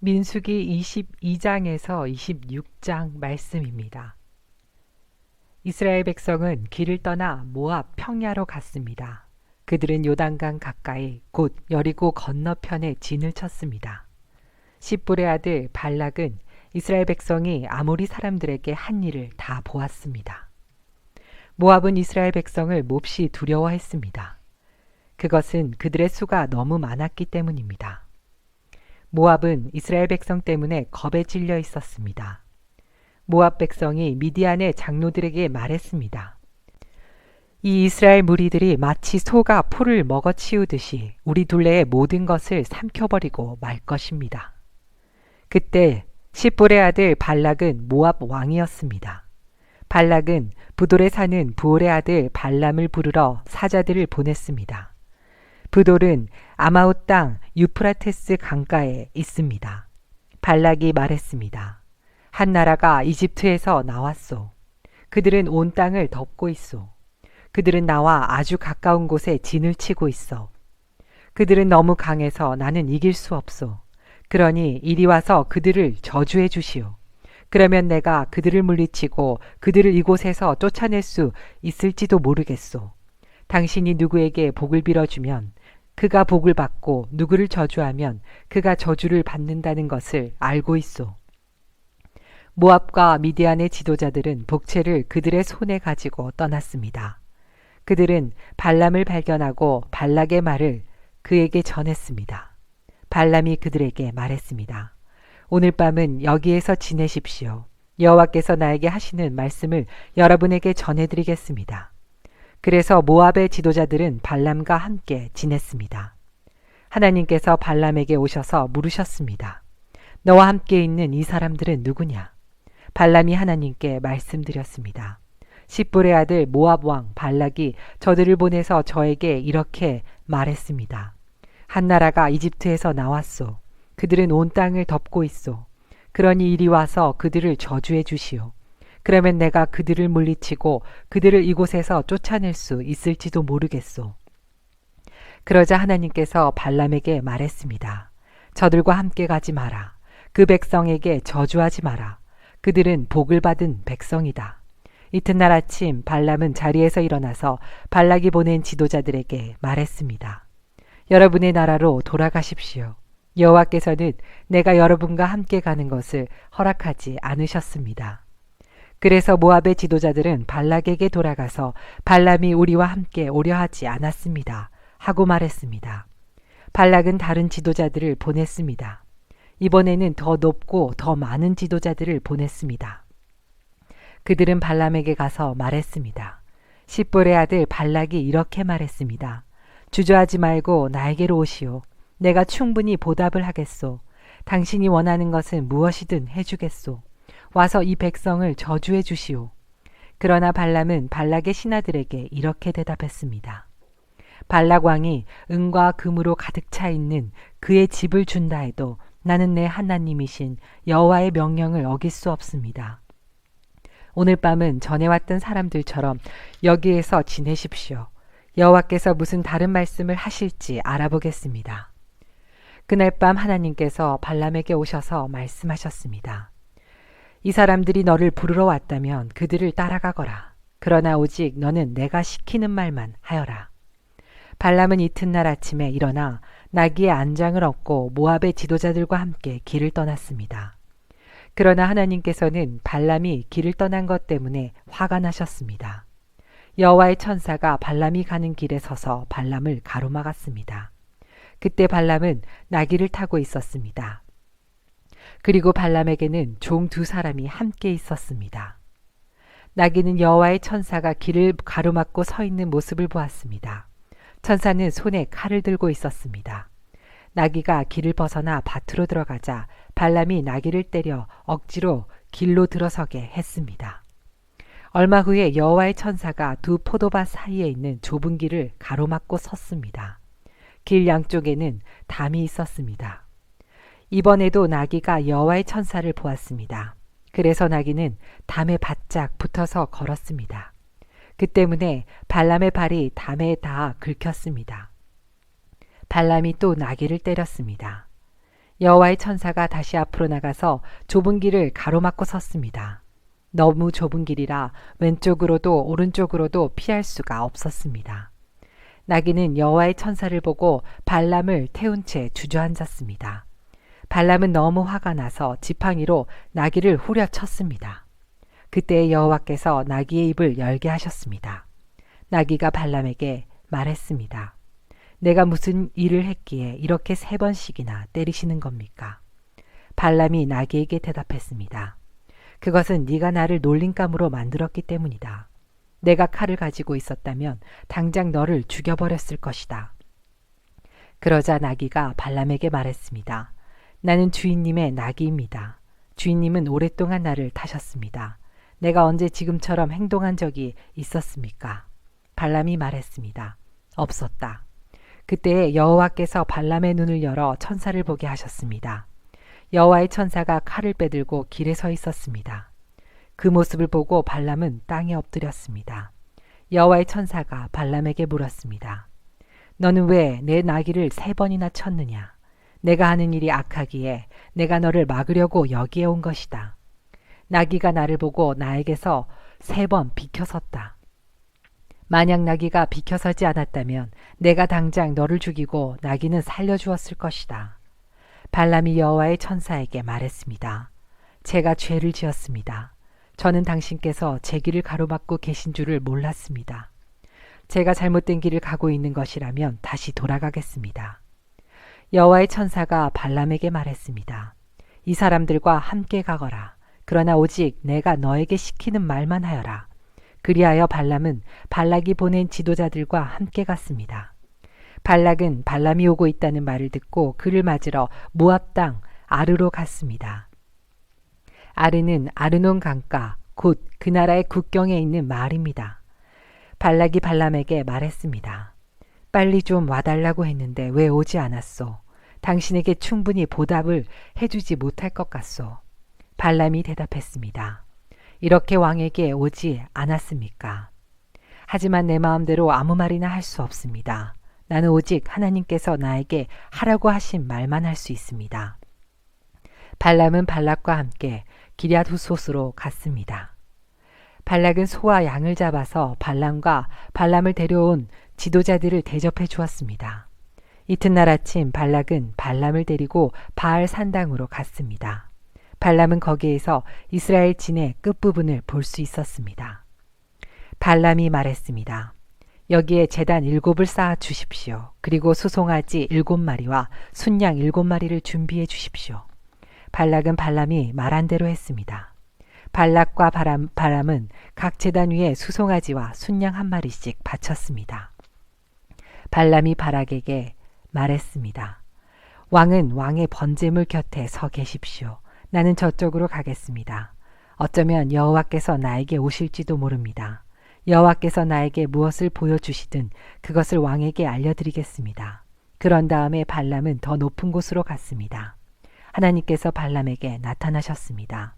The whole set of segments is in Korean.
민수기 22장에서 26장 말씀입니다. 이스라엘 백성은 길을 떠나 모압 평야로 갔습니다. 그들은 요단강 가까이 곧 여리고 건너편에 진을 쳤습니다. 십불의 아들 발락은 이스라엘 백성이 아모리 사람들에게 한 일을 다 보았습니다. 모압은 이스라엘 백성을 몹시 두려워했습니다. 그것은 그들의 수가 너무 많았기 때문입니다. 모압은 이스라엘 백성 때문에 겁에 질려 있었습니다. 모압 백성이 미디안의 장로들에게 말했습니다. 이 이스라엘 무리들이 마치 소가 풀을 먹어치우듯이 우리 둘레의 모든 것을 삼켜버리고 말 것입니다. 그때 시볼의 아들 발락은 모압 왕이었습니다. 발락은 부돌에 사는 부올의 아들 발람을 부르러 사자들을 보냈습니다. 부돌은 아마웃 땅 유프라테스 강가에 있습니다. 발락이 말했습니다. 한 나라가 이집트에서 나왔소. 그들은 온 땅을 덮고 있소. 그들은 나와 아주 가까운 곳에 진을 치고 있어. 그들은 너무 강해서 나는 이길 수 없소. 그러니 이리 와서 그들을 저주해 주시오. 그러면 내가 그들을 물리치고 그들을 이곳에서 쫓아낼 수 있을지도 모르겠소. 당신이 누구에게 복을 빌어주면 그가 복을 받고 누구를 저주하면 그가 저주를 받는다는 것을 알고 있소. 모압과 미디안의 지도자들은 복채를 그들의 손에 가지고 떠났습니다. 그들은 발람을 발견하고 발락의 말을 그에게 전했습니다. 발람이 그들에게 말했습니다. 오늘 밤은 여기에서 지내십시오. 여호와께서 나에게 하시는 말씀을 여러분에게 전해드리겠습니다. 그래서 모압의 지도자들은 발람과 함께 지냈습니다. 하나님께서 발람에게 오셔서 물으셨습니다. 너와 함께 있는 이 사람들은 누구냐? 발람이 하나님께 말씀드렸습니다. 십불의 아들 모압 왕 발락이 저들을 보내서 저에게 이렇게 말했습니다. 한 나라가 이집트에서 나왔소. 그들은 온 땅을 덮고 있소. 그러니 이리 와서 그들을 저주해 주시오. 그러면 내가 그들을 물리치고 그들을 이곳에서 쫓아낼 수 있을지도 모르겠소. 그러자 하나님께서 발람에게 말했습니다. 저들과 함께 가지 마라. 그 백성에게 저주하지 마라. 그들은 복을 받은 백성이다. 이튿날 아침 발람은 자리에서 일어나서 발락이 보낸 지도자들에게 말했습니다. 여러분의 나라로 돌아가십시오. 여호와께서는 내가 여러분과 함께 가는 것을 허락하지 않으셨습니다. 그래서 모압의 지도자들은 발락에게 돌아가서 발람이 우리와 함께 오려 하지 않았습니다. 하고 말했습니다. 발락은 다른 지도자들을 보냈습니다. 이번에는 더 높고 더 많은 지도자들을 보냈습니다. 그들은 발람에게 가서 말했습니다. 십볼의 아들 발락이 이렇게 말했습니다. 주저하지 말고 나에게로 오시오. 내가 충분히 보답을 하겠소. 당신이 원하는 것은 무엇이든 해주겠소. 와서 이 백성을 저주해 주시오. 그러나 발람은 발락의 신하들에게 이렇게 대답했습니다. 발락 왕이 은과 금으로 가득 차 있는 그의 집을 준다 해도 나는 내 하나님이신 여호와의 명령을 어길 수 없습니다. 오늘 밤은 전에 왔던 사람들처럼 여기에서 지내십시오. 여호와께서 무슨 다른 말씀을 하실지 알아보겠습니다. 그날 밤 하나님께서 발람에게 오셔서 말씀하셨습니다. 이 사람들이 너를 부르러 왔다면 그들을 따라가거라. 그러나 오직 너는 내가 시키는 말만 하여라. 발람은 이튿날 아침에 일어나 나귀의 안장을 얻고 모압의 지도자들과 함께 길을 떠났습니다. 그러나 하나님께서는 발람이 길을 떠난 것 때문에 화가 나셨습니다. 여호와의 천사가 발람이 가는 길에 서서 발람을 가로막았습니다. 그때 발람은 나귀를 타고 있었습니다. 그리고 발람에게는 종 두 사람이 함께 있었습니다. 나귀는 여호와의 천사가 길을 가로막고 서 있는 모습을 보았습니다. 천사는 손에 칼을 들고 있었습니다. 나귀가 길을 벗어나 밭으로 들어가자 발람이 나귀를 때려 억지로 길로 들어서게 했습니다. 얼마 후에 여호와의 천사가 두 포도밭 사이에 있는 좁은 길을 가로막고 섰습니다. 길 양쪽에는 담이 있었습니다. 이번에도 나귀가 여호와의 천사를 보았습니다. 그래서 나귀는 담에 바짝 붙어서 걸었습니다. 그 때문에 발람의 발이 담에 다 긁혔습니다. 발람이 또 나귀를 때렸습니다. 여호와의 천사가 다시 앞으로 나가서 좁은 길을 가로막고 섰습니다. 너무 좁은 길이라 왼쪽으로도 오른쪽으로도 피할 수가 없었습니다. 나귀는 여호와의 천사를 보고 발람을 태운 채 주저앉았습니다. 발람은 너무 화가 나서 지팡이로 나귀를 후려쳤습니다. 그때 여호와께서 나귀의 입을 열게 하셨습니다. 나귀가 발람에게 말했습니다. 내가 무슨 일을 했기에 이렇게 세 번씩이나 때리시는 겁니까? 발람이 나귀에게 대답했습니다. 그것은 네가 나를 놀림감으로 만들었기 때문이다. 내가 칼을 가지고 있었다면 당장 너를 죽여버렸을 것이다. 그러자 나귀가 발람에게 말했습니다. 나는 주인님의 나귀입니다. 주인님은 오랫동안 나를 타셨습니다. 내가 언제 지금처럼 행동한 적이 있었습니까? 발람이 말했습니다. 없었다. 그때 여호와께서 발람의 눈을 열어 천사를 보게 하셨습니다. 여호와의 천사가 칼을 빼들고 길에 서 있었습니다. 그 모습을 보고 발람은 땅에 엎드렸습니다. 여호와의 천사가 발람에게 물었습니다. 너는 왜 내 나귀를 세 번이나 쳤느냐? 내가 하는 일이 악하기에 내가 너를 막으려고 여기에 온 것이다. 나귀가 나를 보고 나에게서 세 번 비켜섰다. 만약 나귀가 비켜서지 않았다면 내가 당장 너를 죽이고 나귀는 살려주었을 것이다. 발람이 여호와의 천사에게 말했습니다. 제가 죄를 지었습니다. 저는 당신께서 제 길을 가로막고 계신 줄을 몰랐습니다. 제가 잘못된 길을 가고 있는 것이라면 다시 돌아가겠습니다. 여호와의 천사가 발람에게 말했습니다. 이 사람들과 함께 가거라. 그러나 오직 내가 너에게 시키는 말만 하여라. 그리하여 발람은 발락이 보낸 지도자들과 함께 갔습니다. 발락은 발람이 오고 있다는 말을 듣고 그를 맞으러 모압 땅 아르로 갔습니다. 아르는 아르논 강가 곧 그 나라의 국경에 있는 마을입니다. 발락이 발람에게 말했습니다. 빨리 좀 와달라고 했는데 왜 오지 않았소? 당신에게 충분히 보답을 해주지 못할 것 같소. 발람이 대답했습니다. 이렇게 왕에게 오지 않았습니까? 하지만 내 마음대로 아무 말이나 할 수 없습니다. 나는 오직 하나님께서 나에게 하라고 하신 말만 할 수 있습니다. 발람은 발락과 함께 기랴 후소스로 갔습니다. 발락은 소와 양을 잡아서 발람과 발람을 데려온 지도자들을 대접해 주었습니다. 이튿날 아침 발락은 발람을 데리고 바알 산당으로 갔습니다. 발람은 거기에서 이스라엘 진의 끝부분을 볼 수 있었습니다. 발람이 말했습니다. 여기에 재단 일곱을 쌓아 주십시오. 그리고 수송아지 일곱 마리와 순양 일곱 마리를 준비해 주십시오. 발락은 발람이 말한 대로 했습니다. 발락과 바람, 바람은 각 재단 위에 수송아지와 순양 한 마리씩 바쳤습니다. 발람이 발락에게 말했습니다. 왕은 왕의 번제물 곁에 서 계십시오. 나는 저쪽으로 가겠습니다. 어쩌면 여호와께서 나에게 오실지도 모릅니다. 여호와께서 나에게 무엇을 보여주시든 그것을 왕에게 알려드리겠습니다. 그런 다음에 발람은 더 높은 곳으로 갔습니다. 하나님께서 발람에게 나타나셨습니다.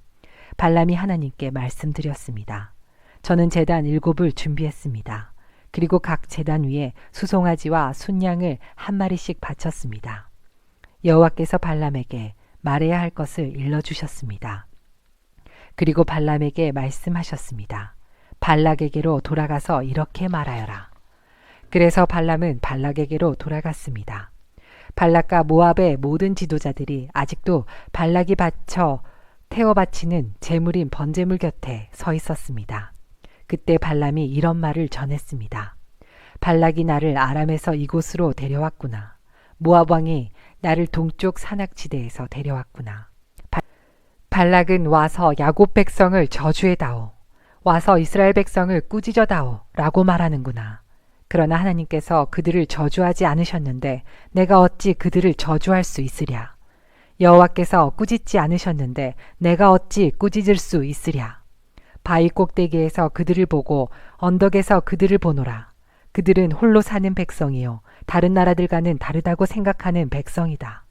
발람이 하나님께 말씀드렸습니다. 저는 재단 일곱을 준비했습니다. 그리고 각 재단 위에 수송아지와 순양을 한 마리씩 바쳤습니다. 여호와께서 발람에게 말해야 할 것을 일러 주셨습니다. 그리고 발람에게 말씀하셨습니다. 발락에게로 돌아가서 이렇게 말하여라. 그래서 발람은 발락에게로 돌아갔습니다. 발락과 모압의 모든 지도자들이 아직도 발락이 바쳐 태워 바치는 제물인 번제물 곁에 서 있었습니다. 그때 발람이 이런 말을 전했습니다. 발락이 나를 아람에서 이곳으로 데려왔구나. 모압 왕이 나를 동쪽 산악지대에서 데려왔구나. 발락은 와서 야곱 백성을 저주해다오. 와서 이스라엘 백성을 꾸짖어다오. 라고 말하는구나. 그러나 하나님께서 그들을 저주하지 않으셨는데 내가 어찌 그들을 저주할 수 있으랴. 여호와께서 꾸짖지 않으셨는데 내가 어찌 꾸짖을 수 있으랴. 바위 꼭대기에서 그들을 보고 언덕에서 그들을 보노라. 그들은 홀로 사는 백성이요 다른 나라들과는 다르다고 생각하는 백성이다.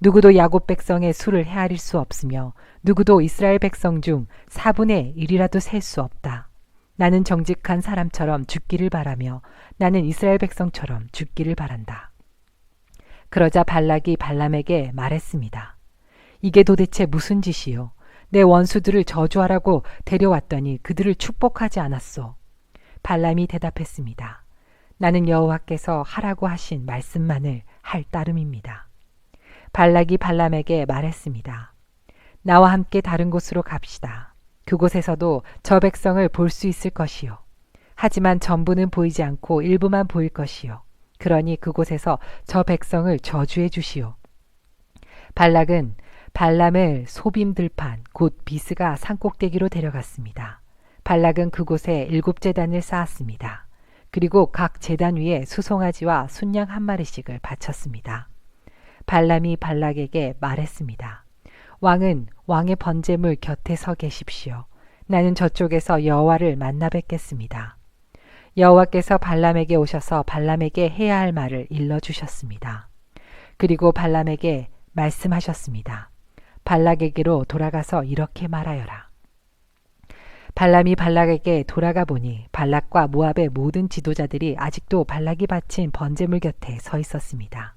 누구도 야곱 백성의 수를 헤아릴 수 없으며 누구도 이스라엘 백성 중 4분의 1이라도 셀 수 없다. 나는 정직한 사람처럼 죽기를 바라며 나는 이스라엘 백성처럼 죽기를 바란다. 그러자 발락이 발람에게 말했습니다. 이게 도대체 무슨 짓이요? 내 원수들을 저주하라고 데려왔더니 그들을 축복하지 않았소. 발람이 대답했습니다. 나는 여호와께서 하라고 하신 말씀만을 할 따름입니다. 발락이 발람에게 말했습니다. 나와 함께 다른 곳으로 갑시다. 그곳에서도 저 백성을 볼 수 있을 것이요. 하지만 전부는 보이지 않고 일부만 보일 것이요. 그러니 그곳에서 저 백성을 저주해 주시오. 발락은 발람을 소빔 들판 곧 비스가 산꼭대기로 데려갔습니다. 발락은 그곳에 일곱 재단을 쌓았습니다. 그리고 각 재단 위에 수송아지와 순양 한 마리씩을 바쳤습니다. 발람이 발락에게 말했습니다. 왕은 왕의 번제물 곁에 서 계십시오. 나는 저쪽에서 여호와를 만나 뵙겠습니다. 여호와께서 발람에게 오셔서 발람에게 해야 할 말을 일러 주셨습니다. 그리고 발람에게 말씀하셨습니다. 발락에게로 돌아가서 이렇게 말하여라. 발람이 발락에게 돌아가 보니 발락과 모압의 모든 지도자들이 아직도 발락이 바친 번제물 곁에 서 있었습니다.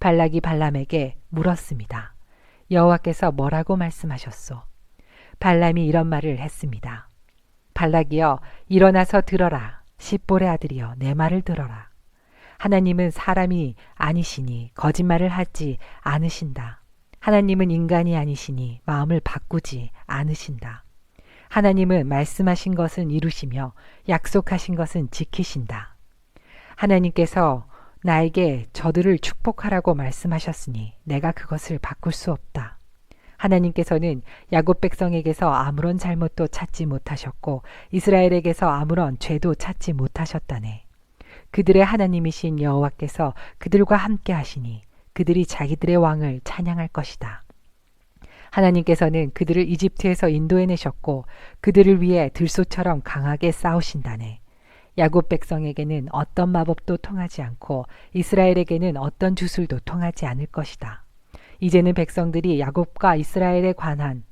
발락이 발람에게 물었습니다. 여호와께서 뭐라고 말씀하셨소? 발람이 이런 말을 했습니다. 발락이여 일어나서 들어라. 십볼의 아들이여 내 말을 들어라. 하나님은 사람이 아니시니 거짓말을 하지 않으신다. 하나님은 인간이 아니시니 마음을 바꾸지 않으신다. 하나님은 말씀하신 것은 이루시며 약속하신 것은 지키신다. 하나님께서 나에게 저들을 축복하라고 말씀하셨으니 내가 그것을 바꿀 수 없다. 하나님께서는 야곱 백성에게서 아무런 잘못도 찾지 못하셨고 이스라엘에게서 아무런 죄도 찾지 못하셨다네. 그들의 하나님이신 여호와께서 그들과 함께 하시니 그들이 자기들의 왕을 찬양할 것이다. 하나님께서는 그들을 이집트에서 인도해내셨고 그들을 위해 들소처럼 강하게 싸우신다네. 야곱 백성에게는 어떤 마법도 통하지 않고 이스라엘에게는 어떤 주술도 통하지 않을 것이다. 이제는 백성들이 야곱과 이스라엘에 관한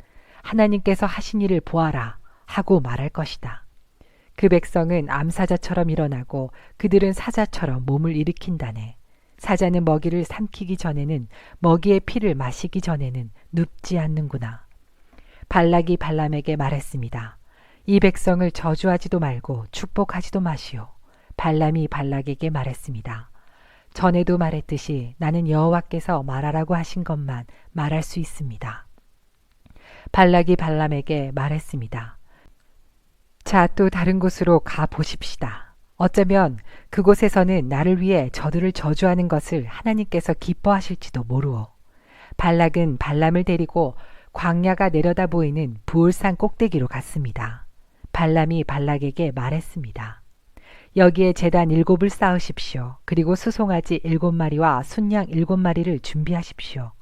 하나님께서 하신 일을 보아라 하고 말할 것이다. 그 백성은 암사자처럼 일어나고 그들은 사자처럼 몸을 일으킨다네. 사자는 먹이를 삼키기 전에는 먹이의 피를 마시기 전에는 눕지 않는구나. 발락이 발람에게 말했습니다. 이 백성을 저주하지도 말고 축복하지도 마시오. 발람이 발락에게 말했습니다. 전에도 말했듯이 나는 여호와께서 말하라고 하신 것만 말할 수 있습니다. 발락이 발람에게 말했습니다. 자, 또 다른 곳으로 가 보십시다. 어쩌면 그곳에서는 나를 위해 저들을 저주하는 것을 하나님께서 기뻐하실지도 모르오. 발락은 발람을 데리고 광야가 내려다 보이는 부울산 꼭대기로 갔습니다. 발람이 발락에게 말했습니다. 여기에 재단 일곱을 쌓으십시오. 그리고 수송아지 일곱 마리와 순양 일곱 마리를 준비하십시오.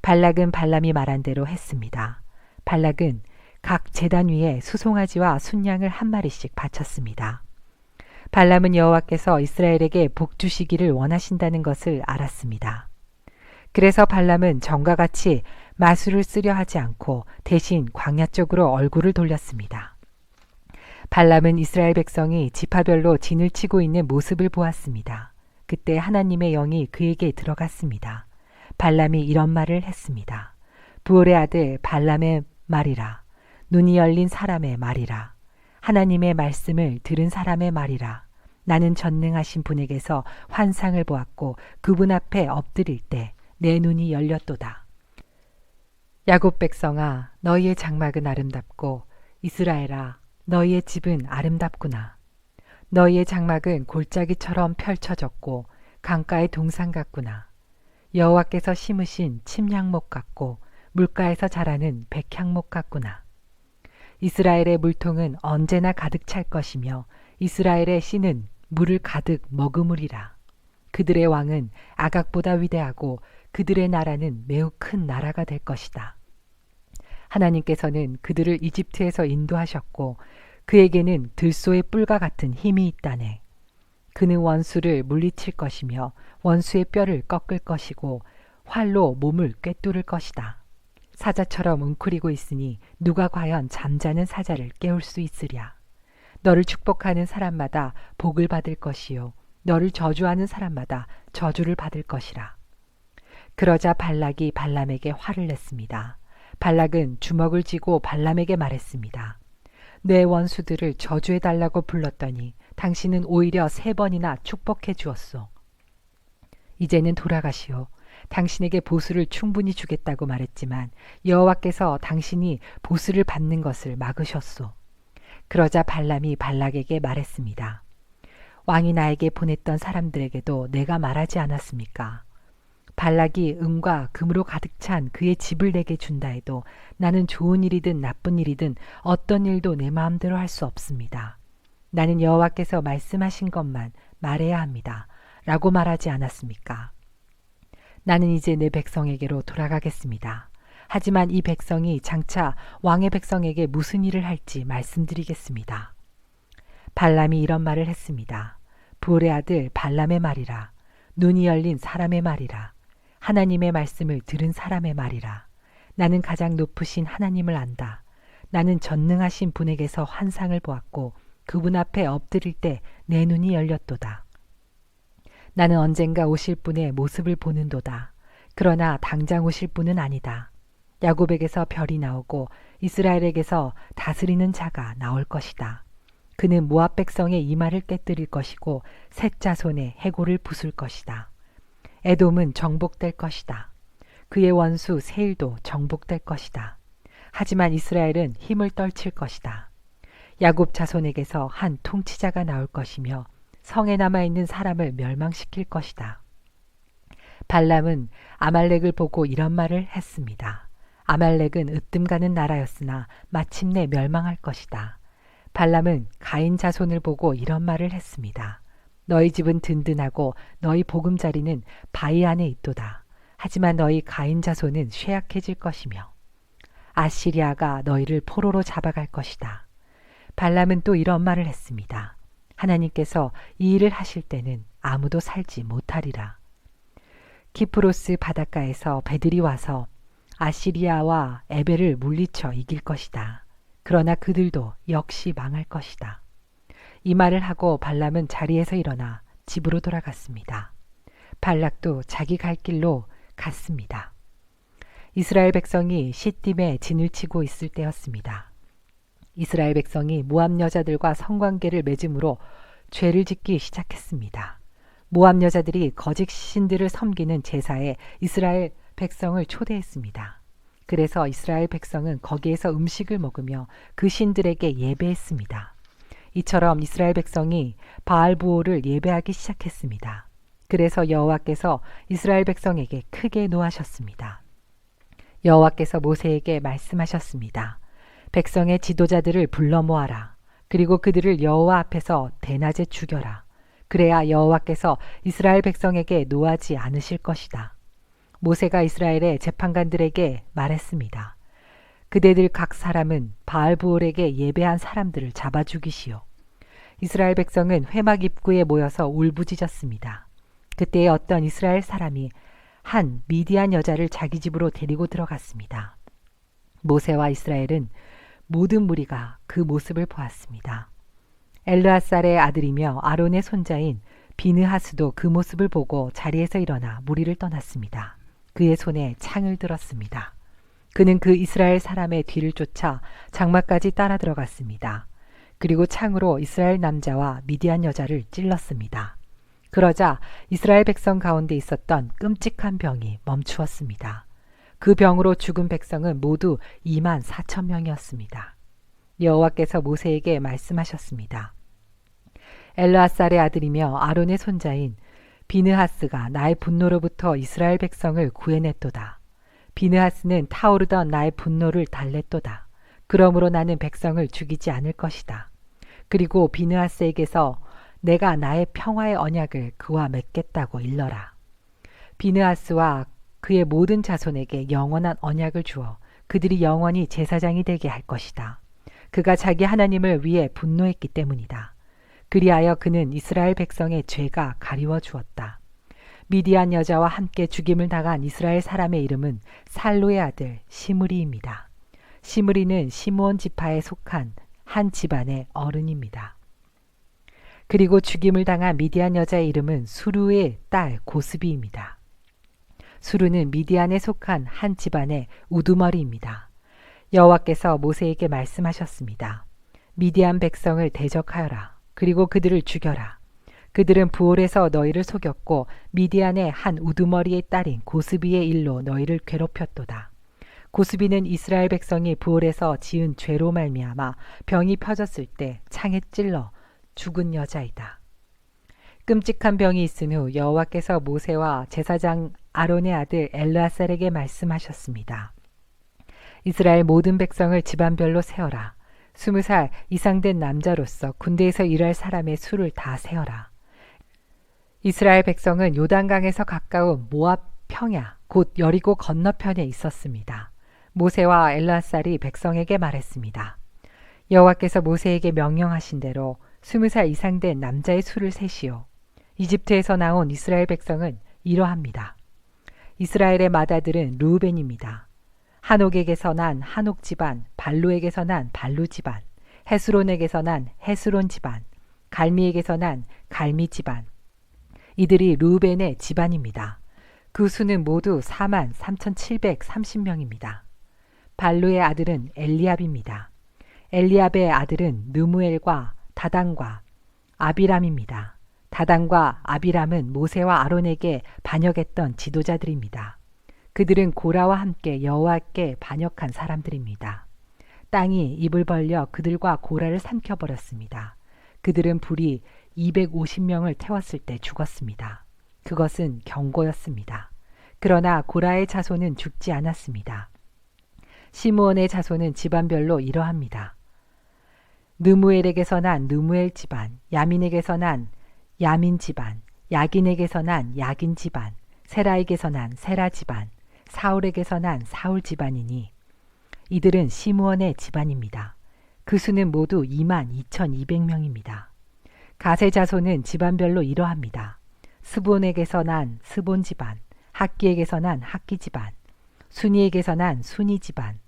발락은 발람이 말한 대로 했습니다. 발락은 각 재단 위에 수송아지와 순양을 한 마리씩 바쳤습니다. 발람은 여호와께서 이스라엘에게 복 주시기를 원하신다는 것을 알았습니다. 그래서 발람은 전과 같이 마술을 쓰려 하지 않고 대신 광야 쪽으로 얼굴을 돌렸습니다. 발람은 이스라엘 백성이 지파별로 진을 치고 있는 모습을 보았습니다. 그때 하나님의 영이 그에게 들어갔습니다. 발람이 이런 말을 했습니다. 부올의 아들 발람의 말이라. 눈이 열린 사람의 말이라. 하나님의 말씀을 들은 사람의 말이라. 나는 전능하신 분에게서 환상을 보았고 그분 앞에 엎드릴 때 내 눈이 열렸도다. 야곱 백성아 너희의 장막은 아름답고 이스라엘아 너희의 집은 아름답구나. 너희의 장막은 골짜기처럼 펼쳐졌고 강가의 동상 같구나. 여호와께서 심으신 침향목 같고 물가에서 자라는 백향목 같구나. 이스라엘의 물통은 언제나 가득 찰 것이며 이스라엘의 씨는 물을 가득 머금으리라. 그들의 왕은 아각보다 위대하고 그들의 나라는 매우 큰 나라가 될 것이다. 하나님께서는 그들을 이집트에서 인도하셨고 그에게는 들소의 뿔과 같은 힘이 있다네. 그는 원수를 물리칠 것이며 원수의 뼈를 꺾을 것이고 활로 몸을 꿰뚫을 것이다. 사자처럼 웅크리고 있으니 누가 과연 잠자는 사자를 깨울 수 있으랴. 너를 축복하는 사람마다 복을 받을 것이요. 너를 저주하는 사람마다 저주를 받을 것이라. 그러자 발락이 발람에게 화를 냈습니다. 발락은 주먹을 쥐고 발람에게 말했습니다. 내 원수들을 저주해 달라고 불렀더니 당신은 오히려 세 번이나 축복해 주었소. 이제는 돌아가시오. 당신에게 보수를 충분히 주겠다고 말했지만 여호와께서 당신이 보수를 받는 것을 막으셨소. 그러자 발람이 발락에게 말했습니다. 왕이 나에게 보냈던 사람들에게도 내가 말하지 않았습니까? 발락이 은과 금으로 가득 찬 그의 집을 내게 준다 해도 나는 좋은 일이든 나쁜 일이든 어떤 일도 내 마음대로 할 수 없습니다. 나는 여호와께서 말씀하신 것만 말해야 합니다. 라고 말하지 않았습니까? 나는 이제 내 백성에게로 돌아가겠습니다. 하지만 이 백성이 장차 왕의 백성에게 무슨 일을 할지 말씀드리겠습니다. 발람이 이런 말을 했습니다. 부올의 아들 발람의 말이라. 눈이 열린 사람의 말이라. 하나님의 말씀을 들은 사람의 말이라. 나는 가장 높으신 하나님을 안다. 나는 전능하신 분에게서 환상을 보았고 그분 앞에 엎드릴 때 내 눈이 열렸도다. 나는 언젠가 오실 분의 모습을 보는도다. 그러나 당장 오실 분은 아니다. 야곱에게서 별이 나오고 이스라엘에게서 다스리는 자가 나올 것이다. 그는 모압 백성의 이마를 깨뜨릴 것이고 셋 자손의 해골을 부술 것이다. 에돔은 정복될 것이다. 그의 원수 세일도 정복될 것이다. 하지만 이스라엘은 힘을 떨칠 것이다. 야곱 자손에게서 한 통치자가 나올 것이며 성에 남아 있는 사람을 멸망시킬 것이다. 발람은 아말렉을 보고 이런 말을 했습니다. 아말렉은 으뜸 가는 나라였으나 마침내 멸망할 것이다. 발람은 가인 자손을 보고 이런 말을 했습니다. 너희 집은 든든하고 너희 보금자리는 바위 안에 있도다. 하지만 너희 가인 자손은 쇠약해질 것이며 아시리아가 너희를 포로로 잡아갈 것이다. 발람은 또 이런 말을 했습니다. 하나님께서 이 일을 하실 때는 아무도 살지 못하리라. 키프로스 바닷가에서 배들이 와서 아시리아와 에벨을 물리쳐 이길 것이다. 그러나 그들도 역시 망할 것이다. 이 말을 하고 발람은 자리에서 일어나 집으로 돌아갔습니다. 발락도 자기 갈 길로 갔습니다. 이스라엘 백성이 시딤에 진을 치고 있을 때였습니다. 이스라엘 백성이 모압 여자들과 성관계를 맺음으로 죄를 짓기 시작했습니다. 모압 여자들이 거짓 신들을 섬기는 제사에 이스라엘 백성을 초대했습니다. 그래서 이스라엘 백성은 거기에서 음식을 먹으며 그 신들에게 예배했습니다. 이처럼 이스라엘 백성이 바알부호를 예배하기 시작했습니다. 그래서 여호와께서 이스라엘 백성에게 크게 노하셨습니다. 여호와께서 모세에게 말씀하셨습니다. 백성의 지도자들을 불러 모아라. 그리고 그들을 여호와 앞에서 대낮에 죽여라. 그래야 여호와께서 이스라엘 백성에게 노하지 않으실 것이다. 모세가 이스라엘의 재판관들에게 말했습니다. 그대들 각 사람은 바알부올에게 예배한 사람들을 잡아 죽이시오. 이스라엘 백성은 회막 입구에 모여서 울부짖었습니다. 그때 어떤 이스라엘 사람이 한 미디안 여자를 자기 집으로 데리고 들어갔습니다. 모세와 이스라엘은 모든 무리가 그 모습을 보았습니다. 엘르아살의 아들이며 아론의 손자인 비느하스도 그 모습을 보고 자리에서 일어나 무리를 떠났습니다. 그의 손에 창을 들었습니다. 그는 그 이스라엘 사람의 뒤를 쫓아 장막까지 따라 들어갔습니다. 그리고 창으로 이스라엘 남자와 미디안 여자를 찔렀습니다. 그러자 이스라엘 백성 가운데 있었던 끔찍한 병이 멈추었습니다. 그 병으로 죽은 백성은 모두 2만 4천 명이었습니다. 여호와께서 모세에게 말씀하셨습니다. 엘르아살의 아들이며 아론의 손자인 비느하스가 나의 분노로부터 이스라엘 백성을 구해냈도다. 비느하스는 타오르던 나의 분노를 달랬도다. 그러므로 나는 백성을 죽이지 않을 것이다. 그리고 비느하스에게서 내가 나의 평화의 언약을 그와 맺겠다고 일러라. 비느하스와 그의 모든 자손에게 영원한 언약을 주어 그들이 영원히 제사장이 되게 할 것이다. 그가 자기 하나님을 위해 분노했기 때문이다. 그리하여 그는 이스라엘 백성의 죄가 가리워 주었다. 미디안 여자와 함께 죽임을 당한 이스라엘 사람의 이름은 살로의 아들 시므리입니다. 시므리는 시므온 지파에 속한 한 집안의 어른입니다. 그리고 죽임을 당한 미디안 여자의 이름은 수루의 딸 고스비입니다. 수르는 미디안에 속한 한 집안의 우두머리입니다. 여호와께서 모세에게 말씀하셨습니다. 미디안 백성을 대적하여라. 그리고 그들을 죽여라. 그들은 부올에서 너희를 속였고 미디안의 한 우두머리의 딸인 고스비의 일로 너희를 괴롭혔도다. 고스비는 이스라엘 백성이 부올에서 지은 죄로 말미암아 병이 펴졌을 때 창에 찔러 죽은 여자이다. 끔찍한 병이 있은 후 여호와께서 모세와 제사장 아론의 아들 엘르아살에게 말씀하셨습니다. 이스라엘 모든 백성을 집안별로 세어라. 스무 살 이상 된 남자로서 군대에서 일할 사람의 수를 다 세어라. 이스라엘 백성은 요단강에서 가까운 모압 평야 곧 여리고 건너편에 있었습니다. 모세와 엘라살이 백성에게 말했습니다. 여호와께서 모세에게 명령하신 대로 스무 살 이상 된 남자의 수를 세시오. 이집트에서 나온 이스라엘 백성은 이러합니다. 이스라엘의 마다들은 루벤입니다. 한옥에게서 난 한옥 집안, 발루에게서 난 발루 집안, 헤스론에게서 난 헤스론 집안, 갈미에게서 난 갈미 집안. 이들이 루벤의 집안입니다. 그 수는 모두 4만 3,730명입니다. 발루의 아들은 엘리압입니다. 엘리압의 아들은 느무엘과 다단과 아비람입니다. 다단과 아비람은 모세와 아론에게 반역했던 지도자들입니다. 그들은 고라와 함께 여호와께 반역한 사람들입니다. 땅이 입을 벌려 그들과 고라를 삼켜버렸습니다. 그들은 불이 250명을 태웠을 때 죽었습니다. 그것은 경고였습니다. 그러나 고라의 자손은 죽지 않았습니다. 시므온의 자손은 집안별로 이러합니다. 느무엘에게서 난 느무엘 집안, 야민에게서 난 야민 집안, 야긴에게서 난 야긴 집안, 세라에게서 난 세라 집안, 사울에게서 난 사울 집안이니 이들은 시므온의 집안입니다. 그 수는 모두 2만 2,200명입니다. 가세 자손은 집안별로 이러합니다. 스본에게서 난 스본 집안, 학기에게서 난 학기 집안, 순이에게서 난 순이 집안,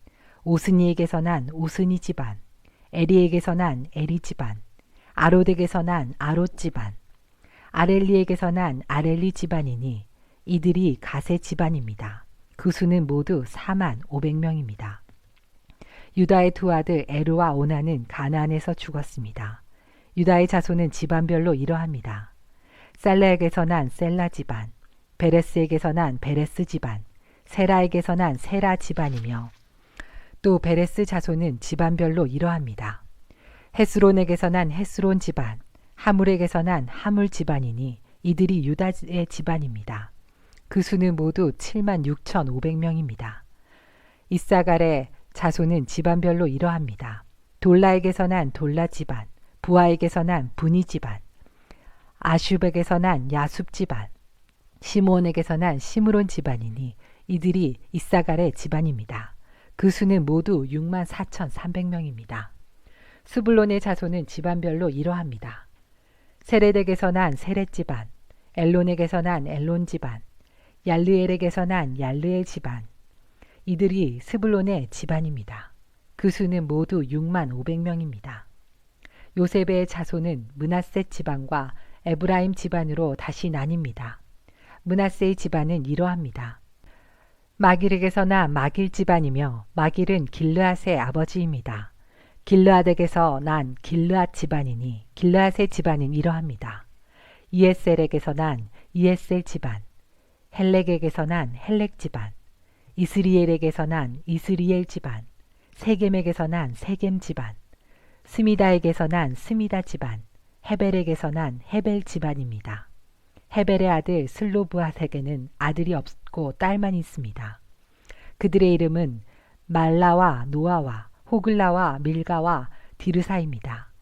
오스니에게서 난 오스니 집안, 에리에게서 난 에리 집안, 아롯에게서 난 아롯 집안, 아렐리에게서 난 아렐리 집안이니 이들이 가세 집안입니다. 그 수는 모두 4만 500명입니다. 유다의 두 아들 에르와 오나는 가나안에서 죽었습니다. 유다의 자손은 집안별로 이러합니다. 살라에게서 난 셀라 집안, 베레스에게서 난 베레스 집안, 세라에게서 난 세라 집안이며 또 베레스 자손은 집안별로 이러합니다. 헤스론에게서 난 헤스론 집안, 하물에게서 난 하물 집안이니 이들이 유다의 집안입니다. 그 수는 모두 7만 6천5백명입니다 이사갈의 자손은 집안별로 이러합니다. 돌라에게서 난 돌라 집안, 부하에게서 난 분이 집안, 아슈백에서 난 야숲 집안, 시몬에게서 난 시므론 집안이니 이들이 이사갈의 집안입니다. 그 수는 모두 6만 4천3백명입니다 스불론의 자손은 집안별로 이러합니다. 세레덱에서 난 세렛 집안, 엘론에게서 난 엘론 집안, 얄르엘에게서 난 얄르엘 집안. 이들이 스불론의 집안입니다. 그 수는 모두 6만 500명입니다. 요셉의 자손은 문하세 집안과 에브라임 집안으로 다시 나뉩니다. 문하세의 집안은 이러합니다. 마길에게서 난 마길 집안이며 마길은 길르앗의 아버지입니다. 길르앗에게서 난 길르앗 집안이니 길르앗의 집안은 이러합니다. 이에셀에게서 난 이에셀 집안, 헬렉에게서 난 헬렉 집안, 이스리엘에게서 난 이스리엘 집안, 세겜에게서 난 세겜 집안, 스미다에게서 난 스미다 집안, 헤벨에게서 난 헤벨 집안입니다. 헤벨의 아들 슬로브앗에게는 아들이 없고 딸만 있습니다. 그들의 이름은 말라와 노아와 호글라와 밀가와 디르사입니다.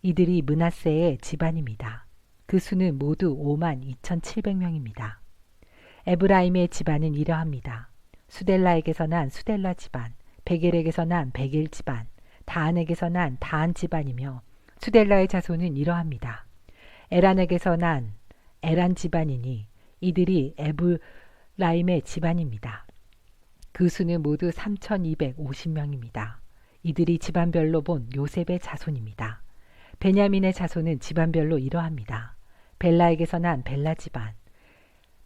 이들이 문하세의 집안입니다. 그 수는 모두 5만 2,700명입니다. 에브라임의 집안은 이러합니다. 수델라에게서 난 수델라 집안, 베겔에게서 난 베겔 집안, 다안에게서 난 다안 집안이며 수델라의 자손은 이러합니다. 에란에게서 난 에란 집안이니 이들이 에브라임의 집안입니다. 그 수는 모두 3,250명입니다. 이들이 집안별로 본 요셉의 자손입니다. 베냐민의 자손은 집안별로 이러합니다. 벨라에게서 난 벨라 집안,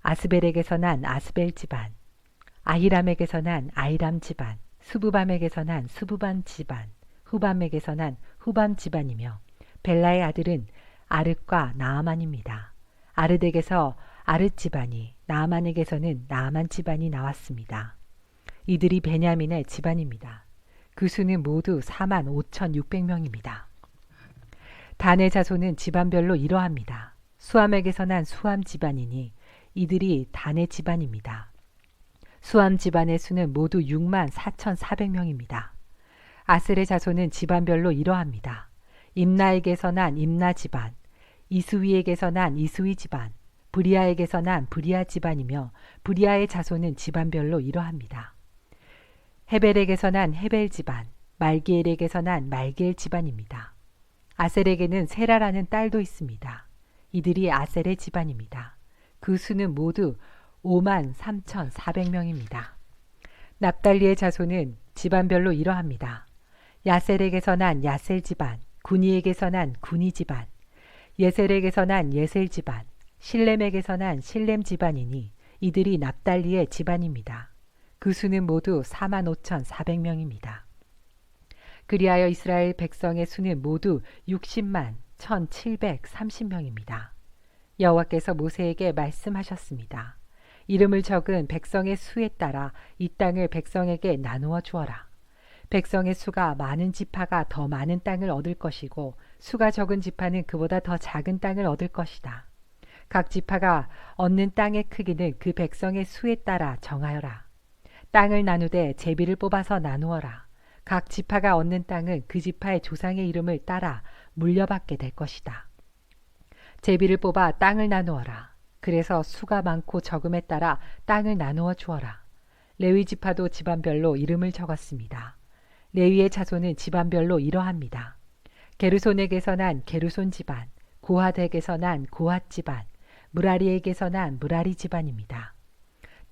아스벨에게서 난 아스벨 집안, 아히람에게서 난 아히람 집안, 수부밤에게서 난 수부밤 집안, 후밤에게서 난 후밤 집안이며 벨라의 아들은 아르과 나아만입니다. 아르덱에서 아르 집안이 나아만에게서는 나아만 집안이 나왔습니다. 이들이 베냐민의 집안입니다. 그 수는 모두 4만 5,600명입니다. 단의 자손은 집안별로 이러합니다. 수함에게서 난 수함 집안이니 이들이 단의 집안입니다. 수함 집안의 수는 모두 6만 4,400명입니다. 아셀의 자손은 집안별로 이러합니다. 임나에게서 난 임나 집안, 이수위에게서 난 이수위 집안, 브리아에게서 난 브리아 집안이며 브리아의 자손은 집안별로 이러합니다. 헤벨에게서 난 헤벨 집안, 말기엘에게서 난 말기엘 집안입니다. 아셀에게는 세라라는 딸도 있습니다. 이들이 아셀의 집안입니다. 그 수는 모두 5만 3,400명입니다. 납달리의 자손은 집안별로 이러합니다. 야셀에게서 난 야셀 집안, 군이에게서 난 군이 집안, 예셀에게서 난 예셀 집안, 실렘에게서 난 실렘 집안이니 이들이 납달리의 집안입니다. 그 수는 모두 4만 5,400명입니다. 그리하여 이스라엘 백성의 수는 모두 60만 1,730명입니다. 여호와께서 모세에게 말씀하셨습니다. 이름을 적은 백성의 수에 따라 이 땅을 백성에게 나누어 주어라. 백성의 수가 많은 지파가 더 많은 땅을 얻을 것이고 수가 적은 지파는 그보다 더 작은 땅을 얻을 것이다. 각 지파가 얻는 땅의 크기는 그 백성의 수에 따라 정하여라. 땅을 나누되 제비를 뽑아서 나누어라. 각 지파가 얻는 땅은 그 지파의 조상의 이름을 따라 물려받게 될 것이다. 제비를 뽑아 땅을 나누어라. 그래서 수가 많고 적음에 따라 땅을 나누어 주어라. 레위 지파도 집안별로 이름을 적었습니다. 레위의 자손은 집안별로 이러합니다. 게르손에게서 난 게르손 집안, 고핫에게서 난 고핫 집안, 무라리에게서 난 무라리 집안입니다.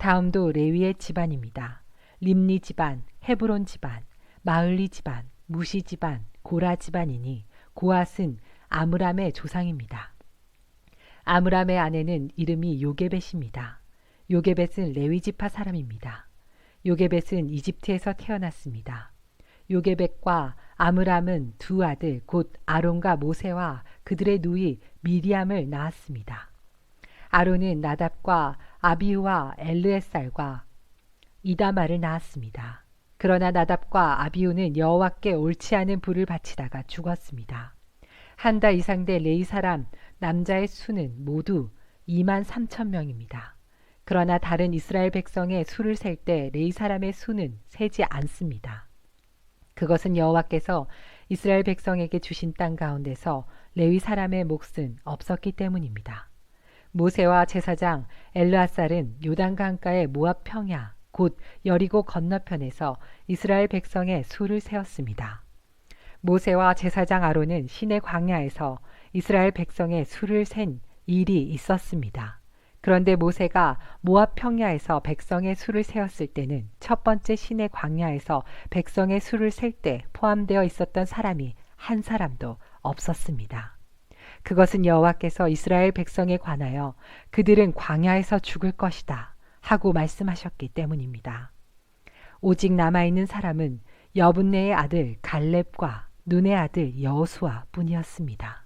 다음도 레위의 집안입니다. 림니 집안, 헤브론 집안, 마을리 집안, 무시 집안, 고라 집안이니 고핫은 아므람의 조상입니다. 아므람의 아내는 이름이 요게벳입니다. 요게벳은 레위지파 사람입니다. 요게벳은 이집트에서 태어났습니다. 요게벳과 아므람은 두 아들 곧 아론과 모세와 그들의 누이 미리암을 낳았습니다. 아론은 나답과 아비우와 엘르에살과 이다마를 낳았습니다. 그러나 나답과 아비우는 여호와께 옳지 않은 불을 바치다가 죽었습니다. 한 달 이상 된 레이 사람 남자의 수는 모두 2만 3천 명입니다. 그러나 다른 이스라엘 백성의 수를 셀 때 레이 사람의 수는 세지 않습니다. 그것은 여호와께서 이스라엘 백성에게 주신 땅 가운데서 레위 사람의 몫은 없었기 때문입니다. 모세와 제사장 엘르아살은 요단 강가의 모압 평야 곧 여리고 건너편에서 이스라엘 백성의 수를 세웠습니다. 모세와 제사장 아론은 시내 광야에서 이스라엘 백성의 수를 센 일이 있었습니다. 그런데 모세가 모압 평야에서 백성의 수를 세웠을 때는 첫 번째 시내 광야에서 백성의 수를 셀 때 포함되어 있었던 사람이 한 사람도 없었습니다. 그것은 여호와께서 이스라엘 백성에 관하여 그들은 광야에서 죽을 것이다 하고 말씀하셨기 때문입니다. 오직 남아 있는 사람은 여분네의 아들 갈렙과 눈의 아들 여호수아 뿐이었습니다.